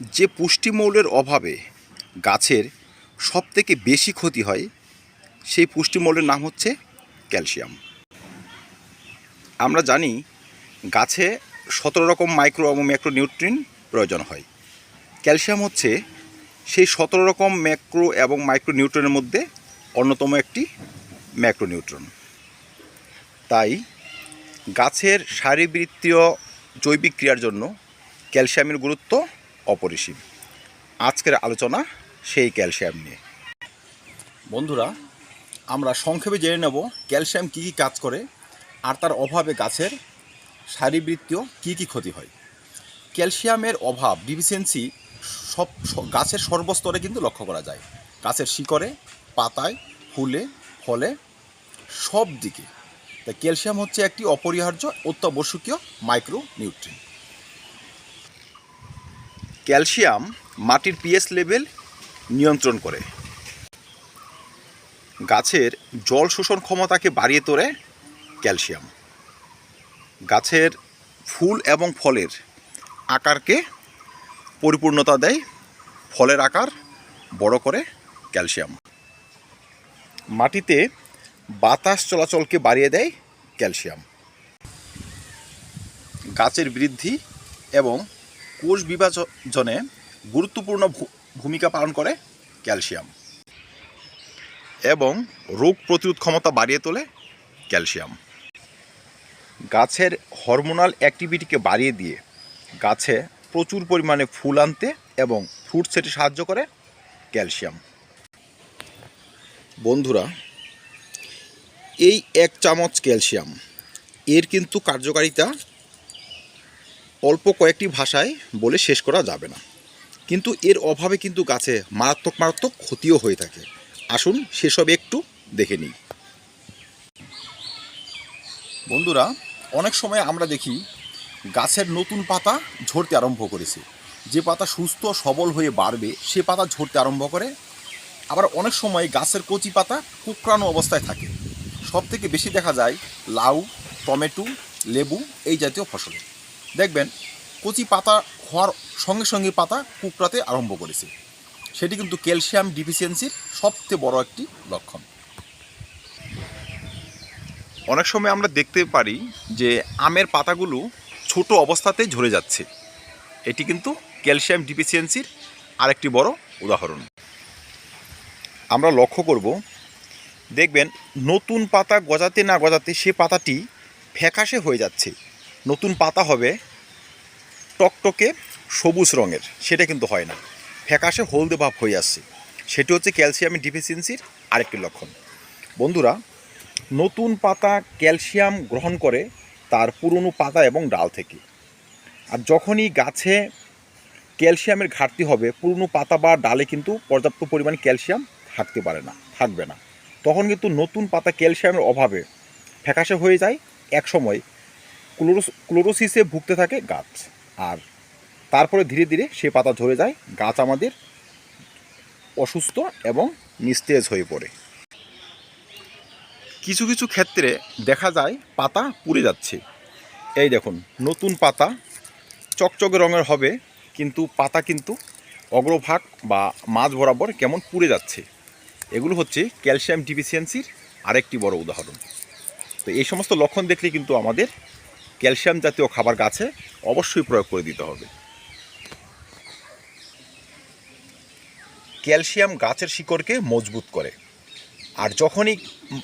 যে পুষ্টিমৌলের অভাবে গাছের সবথেকে বেশি ক্ষতি হয়, সেই পুষ্টিমৌলের নাম হচ্ছে ক্যালসিয়াম। আমরা জানি গাছে সতেরো রকম মাইক্রো এবং ম্যাক্রো নিউট্রিন প্রয়োজন হয়। ক্যালসিয়াম হচ্ছে সেই সতেরো রকম ম্যাক্রো এবং মাইক্রো নিউট্রনের মধ্যে অন্যতম একটি ম্যাক্রো নিউট্রন তাই গাছের শারীরবৃত্তীয় জৈবিক ক্রিয়ার জন্য ক্যালসিয়ামের গুরুত্ব অপরিসীম। আজকের আলোচনা সেই ক্যালসিয়াম নিয়ে। বন্ধুরা, আমরা সংক্ষেপে জেনে নেব ক্যালসিয়াম কী কী কাজ করে আর তার অভাবে গাছের শারীরবৃত্তীয় কী কী ক্ষতি হয়। ক্যালসিয়ামের অভাব ডিফিসিয়েন্সি সব গাছের সর্বস্তরে কিন্তু লক্ষ্য করা যায়। গাছের শিকড়ে, পাতায়, ফুলে, ফলে, সব দিকে। তাই ক্যালসিয়াম হচ্ছে একটি অপরিহার্য অত্যাবশ্যকীয় মাইক্রো নিউট্রিন ক্যালসিয়াম মাটির পিএস লেভেল নিয়ন্ত্রণ করে। গাছের জল শোষণ ক্ষমতাকে বাড়িয়ে তোলে ক্যালসিয়াম। গাছের ফুল এবং ফলের আকারকে পরিপূর্ণতা দেয়, ফলের আকার বড় করে ক্যালসিয়াম। মাটিতে বাতাস চলাচলকে বাড়িয়ে দেয় ক্যালসিয়াম। গাছের বৃদ্ধি এবং কোষ বিভাজনে গুরুত্বপূর্ণ ভূমিকা পালন করে ক্যালসিয়াম। এবং রোগ প্রতিরোধ ক্ষমতা বাড়িয়ে তোলে ক্যালসিয়াম। গাছের হরমোনাল অ্যাক্টিভিটিকে বাড়িয়ে দিয়ে গাছে প্রচুর পরিমাণে ফুল আনতে এবং ফ্রুট সেটে সাহায্য করে ক্যালসিয়াম। বন্ধুরা, এই এক চামচ ক্যালসিয়াম, এর কিন্তু কার্যকারিতা অল্প কয়েকটি ভাষায় বলে শেষ করা যাবে না। কিন্তু এর অভাবে কিন্তু গাছে মারাত্মক মারাত্মক ক্ষতিও হয়ে থাকে। আসুন সেসব একটু দেখে নিই। বন্ধুরা, অনেক সময় আমরা দেখি গাছের নতুন পাতা ঝরতে আরম্ভ করেছে। যে পাতা সুস্থ, সবল হয়ে বাড়বে, সে পাতা ঝরতে আরম্ভ করে। আবার অনেক সময় গাছের কচি পাতা কুকরানো অবস্থায় থাকে। সব থেকে বেশি দেখা যায় লাউ, টমেটো, লেবু এই জাতীয় ফসলে দেখবেন, কচি পাতা হওয়ার সঙ্গে সঙ্গে পাতা কুকরাতে আরম্ভ করেছে। সেটি কিন্তু ক্যালসিয়াম ডিফিসিয়েন্সির সবচেয়ে বড় একটি লক্ষণ। অনেক সময় আমরা দেখতে পারি যে আমের পাতাগুলো ছোট অবস্থাতেই ঝরে যাচ্ছে। এটি কিন্তু ক্যালসিয়াম ডিফিসিয়েন্সির আরেকটি বড় উদাহরণ। আমরা লক্ষ্য করব, দেখবেন নতুন পাতা গজাতে না গজাতে সে পাতাটি ফ্যাকাশে হয়ে যাচ্ছে। নতুন পাতা হবে, টকটকে সবুজ রঙের, সেটা কিন্তু হয় না। ফ্যাকাশে হলদে ভাব হয়ে আসছে। সেটি হচ্ছে ক্যালসিয়ামের ডিফিসিয়েন্সির আরেকটি লক্ষণ। বন্ধুরা, নতুন পাতা ক্যালসিয়াম গ্রহণ করে তার পুরনো পাতা এবং ডাল থেকে। আর যখনই গাছে ক্যালসিয়ামের ঘাটতি হবে, পুরনো পাতা বা ডালে কিন্তু পর্যাপ্ত পরিমাণ ক্যালসিয়াম থাকতে পারে না, থাকবে না। তখন কিন্তু নতুন পাতা ক্যালসিয়ামের অভাবে ফ্যাকাশে হয়ে যায় একসময় ক্লোরোস ক্লোরোসিসে ভুগতে থাকে গাছ। আর তারপরে ধীরে ধীরে সে পাতা ঝরে যায়, গাছ আমাদের অসুস্থ এবং নিস্তেজ হয়ে পড়ে। কিছু কিছু ক্ষেত্রে দেখা যায় পাতা পুড়ে যাচ্ছে। এই দেখুন, নতুন পাতা চকচকে রঙের হবে, কিন্তু পাতা কিন্তু অগ্রভাগ বা মাঝ বরাবর কেমন পুড়ে যাচ্ছে। এগুলো হচ্ছে ক্যালসিয়াম ডিফিসিয়েন্সির আরেকটি বড় উদাহরণ। তো এই সমস্ত লক্ষণ দেখলে কিন্তু আমাদের ক্যালসিয়াম জাতীয় খাবার গাছে অবশ্যই প্রয়োগ করে দিতে হবে। ক্যালসিয়াম গাছের শিকড়কে মজবুত করে। আর যখনই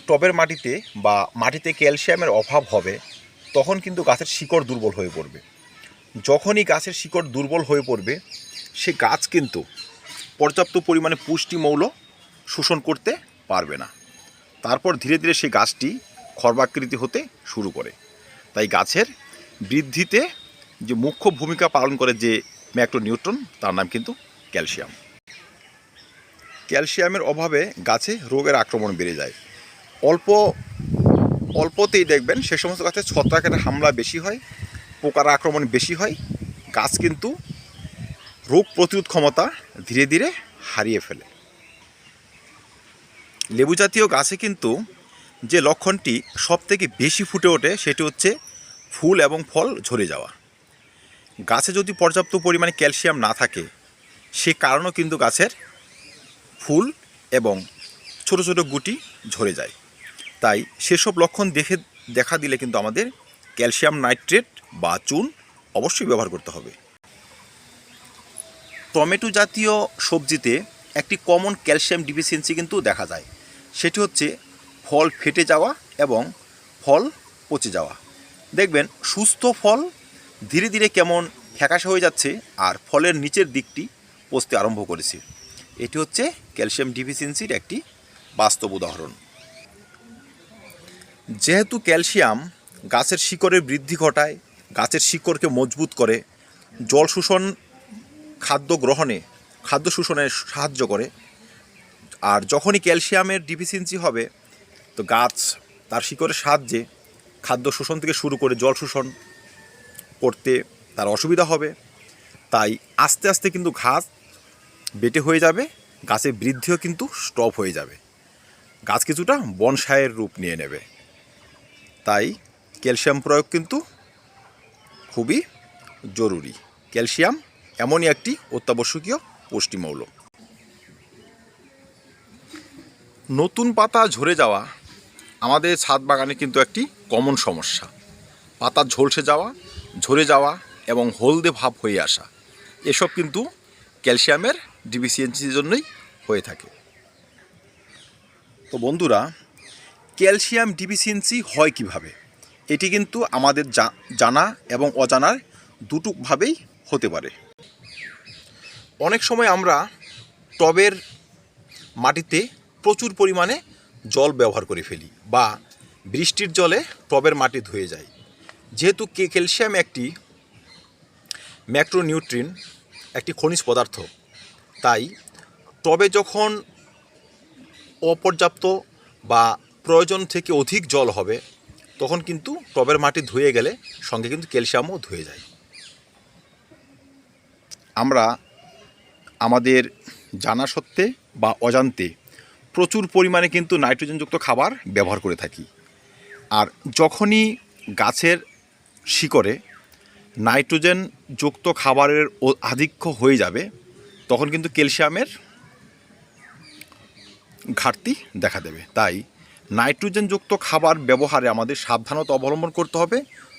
টবের মাটিতে বা মাটিতে ক্যালসিয়ামের অভাব হবে, তখন কিন্তু গাছের শিকড় দুর্বল হয়ে পড়বে। যখনই গাছের শিকড় দুর্বল হয়ে পড়বে, সে গাছ কিন্তু পর্যাপ্ত পরিমাণে পুষ্টি মৌল শোষণ করতে পারবে না। তারপর ধীরে ধীরে সেই গাছটি খর্বাকৃতি হতে শুরু করে। তাই গাছের বৃদ্ধিতে যে মুখ্য ভূমিকা পালন করে যে ম্যাক্রোনিউট্রন, তার নাম কিন্তু ক্যালসিয়াম। ক্যালসিয়ামের অভাবে গাছে রোগের আক্রমণ বেড়ে যায়। অল্প, অল্পতেই দেখবেন সে সমস্ত গাছে ছত্রাকের হামলা বেশি হয়, পোকার আক্রমণ বেশি হয়, গাছ কিন্তু রোগ প্রতিরোধ ক্ষমতা ধীরে ধীরে হারিয়ে ফেলে। লেবু জাতীয় গাছে কিন্তু যে লক্ষণটি সবথেকে বেশি ফুটে ওঠে সেটি হচ্ছে ফুল এবং ফল ঝরে যাওয়া। গাছে যদি পর্যাপ্ত পরিমাণে ক্যালসিয়াম না থাকে, সে কারণেও কিন্তু গাছের ফুল এবং ছোট ছোট গুটি ঝরে যায়। তাই সেসব লক্ষণ দেখে, দেখা দিলে কিন্তু আমাদের ক্যালসিয়াম নাইট্রেট বা চুন অবশ্যই ব্যবহার করতে হবে। টমেটো জাতীয় সবজিতে একটি কমন ক্যালসিয়াম ডিফিসিয়েন্সি কিন্তু দেখা যায়। সেটি হচ্ছে ফল ফেটে যাওয়া এবং ফল পচে যাওয়া। দেখবেন, সুস্থ ফল ধীরে ধীরে কেমন ফ্যাকাশে হয়ে যাচ্ছে আর ফলের নিচের দিকটি পচতে আরম্ভ করেছে। এটি হচ্ছে ক্যালসিয়াম ডিফিসিয়েন্সির একটি বাস্তব উদাহরণ। যেহেতু ক্যালসিয়াম গাছের শিকড়ের বৃদ্ধি ঘটায়, গাছের শিকড়কে মজবুত করে, জল শোষণ খাদ্য গ্রহণে, খাদ্য শোষণে সাহায্য করে, আর যখনই ক্যালসিয়ামের ডিফিসিয়েন্সি হবে তো গাছ তার শিকড়ের সাহায্যে খাদ্য শোষণ থেকে শুরু করে জল শোষণ করতে তার অসুবিধা হবে। তাই আস্তে আস্তে কিন্তু ঘাস বেটে হয়ে যাবে, গাছের বৃদ্ধিও কিন্তু স্টপ হয়ে যাবে। গাছ কিছুটা বনসায়ের রূপ নিয়ে নেবে। তাই ক্যালসিয়াম প্রয়োগ কিন্তু খুবই জরুরি। ক্যালসিয়াম এমনই একটি অত্যাবশ্যকীয় পুষ্টিমৌল। নতুন পাতা ঝরে যাওয়া আমাদের ছাদ বাগানে কিন্তু একটি কমন সমস্যা। পাতা ঝলসে যাওয়া, ঝরে যাওয়া এবং হলদে ভাব হয়ে আসা। এসব কিন্তু ক্যালসিয়ামের ডিফিসিয়েন্সির জন্যই হয়ে থাকে। তো বন্ধুরা, ক্যালসিয়াম ডিফিসিয়েন্সি হয় কীভাবে? এটি কিন্তু আমাদের জানা এবং অজানার দুটোভাবেই হতে পারে। অনেক সময় আমরা টবের মাটিতে প্রচুর পরিমাণে জল ব্যবহার করে ফেলি বা বৃষ্টির জলে টবের মাটি ধুয়ে যায় যেহেতু কে ক্যালসিয়াম একটি ম্যাক্রোনিউট্রিন, একটি খনিজ পদার্থ, তাই টবে যখন অপর্যাপ্ত বা প্রয়োজন থেকে অধিক জল হবে, তখন কিন্তু টবের মাটি ধুয়ে গেলে সঙ্গে কিন্তু ক্যালসিয়ামও ধুয়ে যায়। আমরা আমাদের জানা সত্ত্বে বা অজান্তে প্রচুর পরিমাণে কিন্তু নাইট্রোজেনযুক্ত খাবার ব্যবহার করে থাকি। আর যখনই গাছের শিকড়ে নাইট্রোজেন যুক্ত খাবারের আধিক্য হয়ে যাবে, তখন কিন্তু ক্যালসিয়ামের ঘাটতি দেখা দেবে। তাই নাইট্রোজেনযুক্ত খাবার ব্যবহারে আমাদের সাবধানতা অবলম্বন করতে হবে।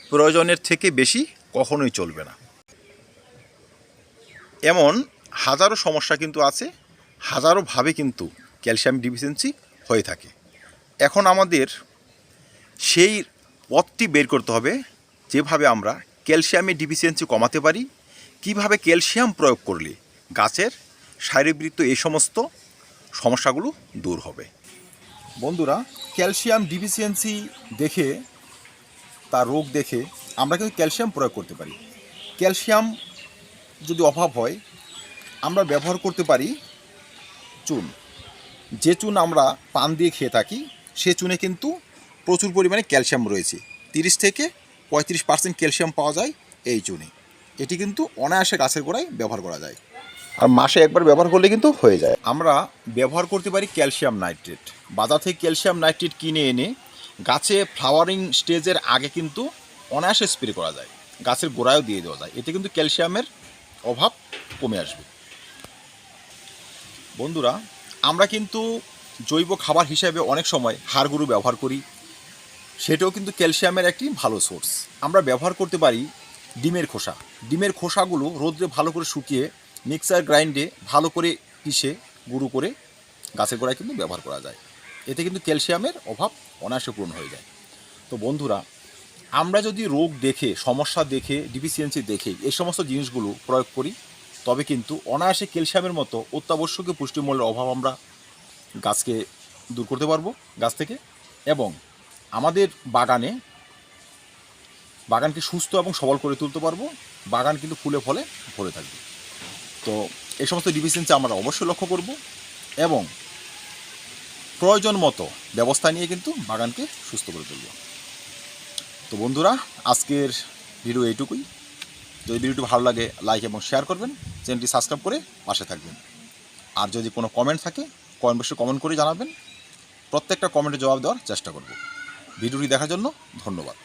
প্রয়োজনের থেকে বেশি কখনোই চলবে না। এমন হাজারো সমস্যা কিন্তু আছে হাজারোভাবে কিন্তু ক্যালসিয়াম ডিফিসিয়েন্সি হয়ে থাকে। এখন আমাদের সেই পথটি বের করতে হবে যেভাবে আমরা ক্যালসিয়ামের ডিফিসিয়েন্সি কমাতে পারি, কীভাবে ক্যালসিয়াম প্রয়োগ করলে গাছের শারীরবৃত্ত এই সমস্ত সমস্যাগুলো দূর হবে। বন্ধুরা, ক্যালসিয়াম ডিফিসিয়েন্সি দেখে তার রোগ দেখে আমরা কিন্তু ক্যালসিয়াম প্রয়োগ করতে পারি। ক্যালসিয়াম যদি অভাব হয়, আমরা ব্যবহার করতে পারি চুন। যে চুন আমরা পান দিয়ে খেয়ে থাকি সে চুনে কিন্তু প্রচুর পরিমাণে ক্যালসিয়াম রয়েছে। তিরিশ থেকে পঁয়ত্রিশ পার্সেন্ট ক্যালসিয়াম পাওয়া যায় এই চুনে। এটি কিন্তু অনায়াসে গাছের গোড়ায় ব্যবহার করা যায়। আর মাসে একবার ব্যবহার করলে কিন্তু হয়ে যায়। আমরা ব্যবহার করতে পারি ক্যালসিয়াম নাইট্রেট। বাজার থেকে ক্যালসিয়াম নাইট্রেট কিনে এনে গাছে ফ্লাওয়ারিং স্টেজের আগে কিন্তু অনায়াসে স্প্রে করা যায়। গাছের গোড়ায়ও দিয়ে দেওয়া যায়। এতে কিন্তু ক্যালসিয়ামের অভাব কমে আসবে। বন্ধুরা আমরা কিন্তু জৈব খাবার হিসেবে অনেক সময় হাড় গরু ব্যবহার করি। সেটাও কিন্তু ক্যালসিয়ামের একটি ভালো সোর্স। আমরা ব্যবহার করতে পারি ডিমের খোসা। ডিমের খোসাগুলো রোদ্রে ভালো করে শুকিয়ে মিক্সার গ্রাইন্ডে ভালো করে পিষে গুঁড়ো করে গাছের গোড়ায় কিন্তু ব্যবহার করা যায়। এতে কিন্তু ক্যালসিয়ামের অভাব অনায়াসে পূরণ হয়ে যায়। তো বন্ধুরা, আমরা যদি রোগ দেখে, সমস্যা দেখে, ডিফিসিয়েন্সি দেখে এই সমস্ত জিনিসগুলো প্রয়োগ করি তবে কিন্তু অনায়াসে ক্যালসিয়ামের মতো অত্যাবশ্যকীয় পুষ্টিমূল্যের অভাব আমরা গাছকে দূর করতে পারব গাছ থেকে। এবং আমাদের বাগানে বাগানকে সুস্থ এবং সবল করে তুলতে পারব। বাগান কিন্তু ফুলে ফলে ভরে থাকবে। তো এই সমস্ত ডিফিসিয়েন্সি আমরা অবশ্যই লক্ষ্য করব এবং প্রয়োজন মতো ব্যবস্থা নিয়ে কিন্তু বাগানকে সুস্থ করে তুলব। তো বন্ধুরা, আজকের ভিডিও এইটুকুই। যদি ভিডিওটি ভালো লাগে লাইক এবং শেয়ার করবেন। চ্যানেলটি সাবস্ক্রাইব করে পাশে থাকবেন। আর যদি কোনো কমেন্ট থাকে কমেন্ট বক্সে কমেন্ট করে জানাবেন। প্রত্যেকটা কমেন্টে জবাব দেওয়ার চেষ্টা করব। ভিডিওটি দেখার জন্য ধন্যবাদ।